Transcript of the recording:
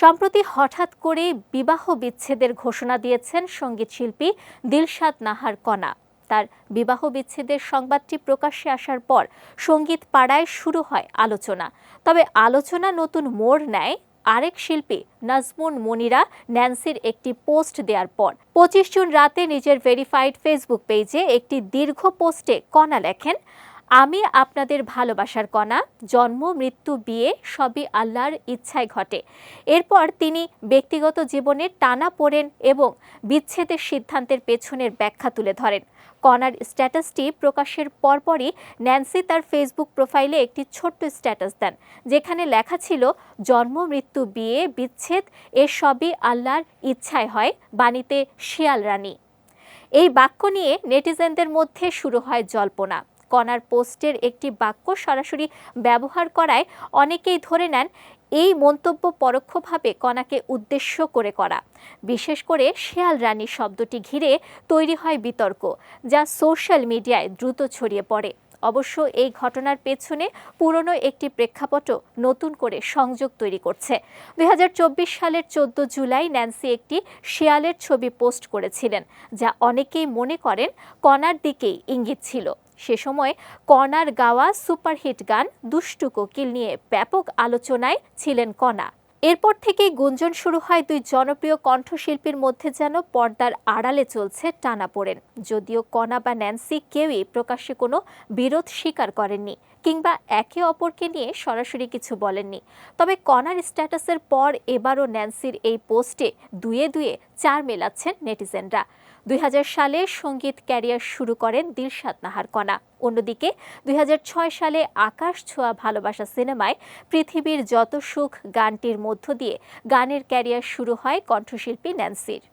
সম্প্রতি হঠাৎ করে বিবাহ বিচ্ছেদের ঘোষণা দিয়েছেন সংগীত শিল্পী দিলশাদ নাহার কণা তার বিবাহ বিচ্ছেদের সংবাদটি প্রকাশ্যে আসার পর সংগীত পাড়ায় শুরু হয় আলোচনা। তবে আলোচনা নতুন মোড় নেয় আরেক শিল্পী নাজমুন মনিরা ন্যান্সির একটি পোস্ট দেওয়ার পর। পঁচিশ জুন রাতে নিজের ভেরিফাইড ফেসবুক পেজে একটি দীর্ঘ পোস্টে কণা লেখেন আমি আপনাদের ভালোবাসার কণা, জন্ম, মৃত্যু, বিয়ে সবই আল্লাহর ইচ্ছায় ঘটে। এরপর তিনি ব্যক্তিগত জীবনে টানা পড়েন এবং বিচ্ছেদের সিদ্ধান্তের পেছনের ব্যাখ্যা তুলে ধরেন। কণার স্ট্যাটাসটি প্রকাশের পরপরই ন্যান্সি তার ফেসবুক প্রোফাইলে একটি ছোট্ট স্ট্যাটাস দেন, যেখানে লেখা ছিল, জন্ম, মৃত্যু, বিয়ে, বিচ্ছেদ, এ সবই আল্লাহর ইচ্ছায় হয়, বাণীতে শিয়াল রানী। এই বাক্য নিয়ে নেটিজেনদের মধ্যে শুরু হয় জল্পনা। কণার পোস্টের একটি বাক্য সরাসরি ব্যবহার করায় অনেকেই ধরে নেন এই মন্তব্য পরোক্ষভাবে কণাকে উদ্দেশ্য করে করা। বিশেষ করে শেয়াল রানী শব্দটি ঘিরে তৈরি হয় বিতর্ক, যা সোশ্যাল মিডিয়ায় দ্রুত ছড়িয়ে পড়ে। অবশ্য এই ঘটনার পেছনে পুরনো একটি প্রেক্ষাপটও নতুন করে সংযোগ তৈরি করছে। দুই হাজার চব্বিশ সালের চোদ্দ জুলাই ন্যান্সি একটি শিয়ালের ছবি পোস্ট করেছিলেন, যা অনেকেই মনে করেন কণার দিকেই ইঙ্গিত ছিল। সে সময় কণার গাওয়া সুপারহিট গান দুষ্টু কোকিল নিয়ে ব্যাপক আলোচনায় ছিলেন কণা। এরপর থেকেই গুঞ্জন শুরু হয় দুই জনপ্রিয় কণ্ঠশিল্পীর মধ্যে যেন পর্দার আড়ালে চলছে টানাপোড়েন যদিও কণা বা ন্যান্সি কেউই প্রকাশ্যে কোনো বিরোধ স্বীকার করেননি কিংবা একে অপরকে নিয়ে সরাসরি কিছু বলেননি। তবে কণার স্ট্যাটাসের পর এবারও ন্যান্সির এই পোস্টে দুয়ে দুয়ে চার মেলাচ্ছেন নেটিজেনরা। দুই হাজার সালে সংগীত ক্যারিয়ার শুরু করেন দিলশাদ নাহার কণা অন্যদিকে দুই হাজার ছয় সালে আকাশ ছোঁয়া ভালোবাসা সিনেমায় পৃথিবীর যত সুখ গানটির মধ্য দিয়ে গানের ক্যারিয়ার শুরু হয় কণ্ঠশিল্পী ন্যান্সির।